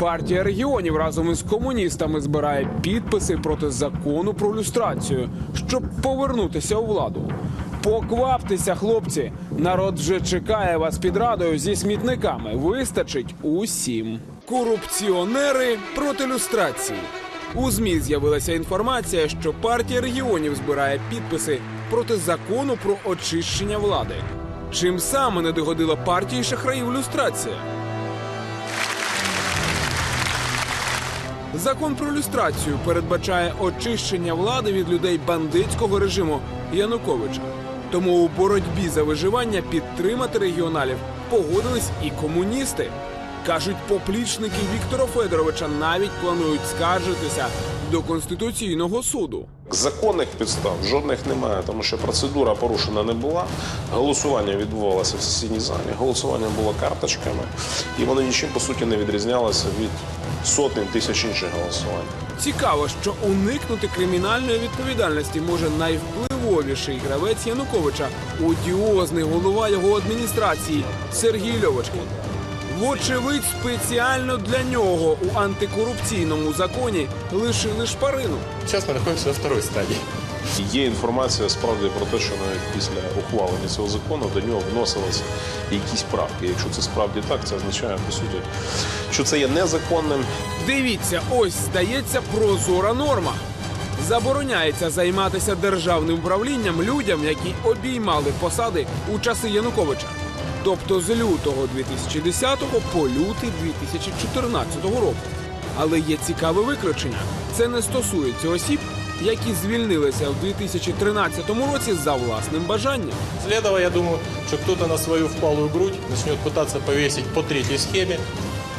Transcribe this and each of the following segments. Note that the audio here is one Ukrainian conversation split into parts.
Партія регіонів разом із комуністами збирає підписи проти закону про люстрацію, щоб повернутися у владу. Покваптеся, хлопці! Народ вже чекає вас під радою зі смітниками. Вистачить усім. Корупціонери проти люстрації. У ЗМІ з'явилася інформація, що партія регіонів збирає підписи проти закону про очищення влади. Чим саме не догодила партії шахраїв люстрація? Закон про люстрацію передбачає очищення влади від людей бандитського режиму Януковича. Тому у боротьбі за виживання підтримати регіоналів погодились і комуністи. Кажуть, поплічники Віктора Федоровича навіть планують скаржитися до Конституційного суду. Законних підстав жодних немає, тому що процедура порушена не була. Голосування відбувалося в сесійній залі. Голосування було карточками, і воно нічим по суті не відрізнялося від сотень тисяч інших голосувань. Цікаво, що уникнути кримінальної відповідальності може найвпливовіший гравець Януковича, одіозний голова його адміністрації Сергій Льовочкін. Вочевидь, спеціально для нього у антикорупційному законі лишили шпарину. Сейчас мы находимся во второй стадии. Є інформація справді про те, що навіть після ухвалення цього закону до нього вносилися якісь правки. Якщо це справді так, це означає по суті, що це є незаконним Дивіться, ось здається прозора норма. Забороняється займатися державним управлінням людям, які обіймали посади у часи Януковича Тобто з лютого 2010 по лютий 2014 року. Але є цікаве виключення. Це не стосується осіб, які звільнилися в 2013 році за власним бажанням. Следовало, я думаю, что кто-то на свою впалую грудь начнет пытаться повесить по третьей схеме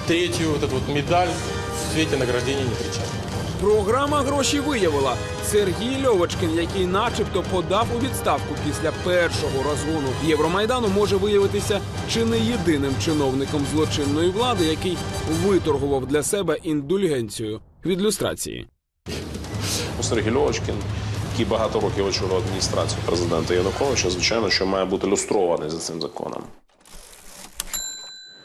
третью вот эту вот медаль в свете награждения непричастных. Програма гроші виявила Сергій Льовочкин, який, начебто, подав у відставку після першого розгону Євромайдану, може виявитися чи не єдиним чиновником злочинної влади, який виторгував для себе індульгенцію від люстрації. Ну, Сергій Льовочкін, який багато років очолював адміністрацію президента Януковича, звичайно, що має бути люстрований за цим законом.